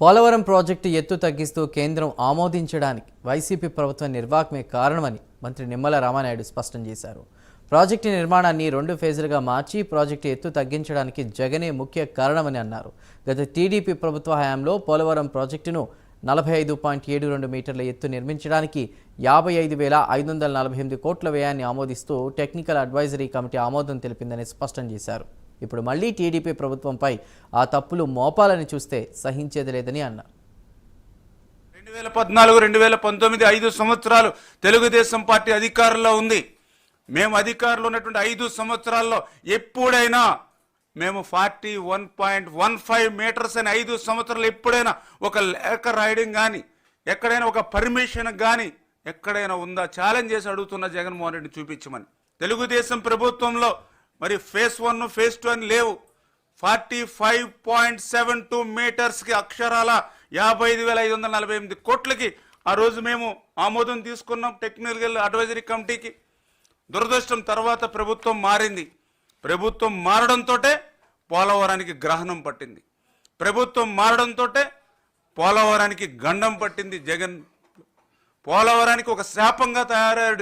Polavaram project ఎత్తు తగ్గిస్తూ కేంద్రం ఆమోదించడానికి వైసీపీ ప్రభుత్వ నిర్వాహకమే కారణమని మంత్రి నిమ్మల రామానాయుడు స్పష్టం చేశారు. ప్రాజెక్టు నిర్మాణాన్ని రెండు ఫేజులుగా మార్చి ప్రాజెక్టు ఎత్తు తగ్గించడానికి జగనే ముఖ్య కారణమని అన్నారు. గత టీడీపీ ప్రభుత్వ హయాంలో పోలవరం ప్రాజెక్టును నలభై ఐదు పాయింట్ ఏడు రెండు మీటర్ల ఎత్తు నిర్మించడానికి యాభై ఐదు వేల ఐదు వందల నలభై ఎనిమిది కోట్ల వ్యయాన్ని ఆమోదిస్తూ టెక్నికల్ అడ్వైజరీ కమిటీ ఆమోదం తెలిపిందని స్పష్టం చేశారు. ఇప్పుడు మళ్ళీ టీడీపీ ప్రభుత్వంపై ఆ తప్పులు మోపాలని చూస్తే సహించేది లేదని అన్నారు రెండు వేల పద్నాలుగు రెండు వేల పంతొమ్మిది ఐదు సంవత్సరాలు తెలుగుదేశం పార్టీ అధికారంలో ఉంది. మేము అధికారంలో ఉన్నటువంటి ఐదు సంవత్సరాల్లో ఎప్పుడైనా మేము forty one point one five meters అని ఐదు సంవత్సరాలు ఎప్పుడైనా ఒక లేఖ రాయడం కానీ ఎక్కడైనా ఒక పర్మిషన్ కానీ ఎక్కడైనా ఉందా? ఛాలెంజ్ చేసి అడుగుతున్న జగన్మోహన్ రెడ్డి చూపించమని. తెలుగుదేశం ప్రభుత్వంలో మరి ఫేస్ వన్ ఫేస్ టూ అని లేవు. Forty five point seven two మీటర్స్కి అక్షరాల యాభై ఐదు వేల ఐదు వందల నలభై ఎనిమిది కోట్లకి ఆ రోజు మేము ఆమోదం తీసుకున్నాం టెక్నికల్ అడ్వైజరీ కమిటీకి. దురదృష్టం తర్వాత ప్రభుత్వం మారింది. ప్రభుత్వం మారడంతో పోలవరానికి గ్రహణం పట్టింది. ప్రభుత్వం మారడంతో పోలవరానికి గండం పట్టింది జగన్. పోలవరానికి ఒక శాపంగా తయారయ్యాడు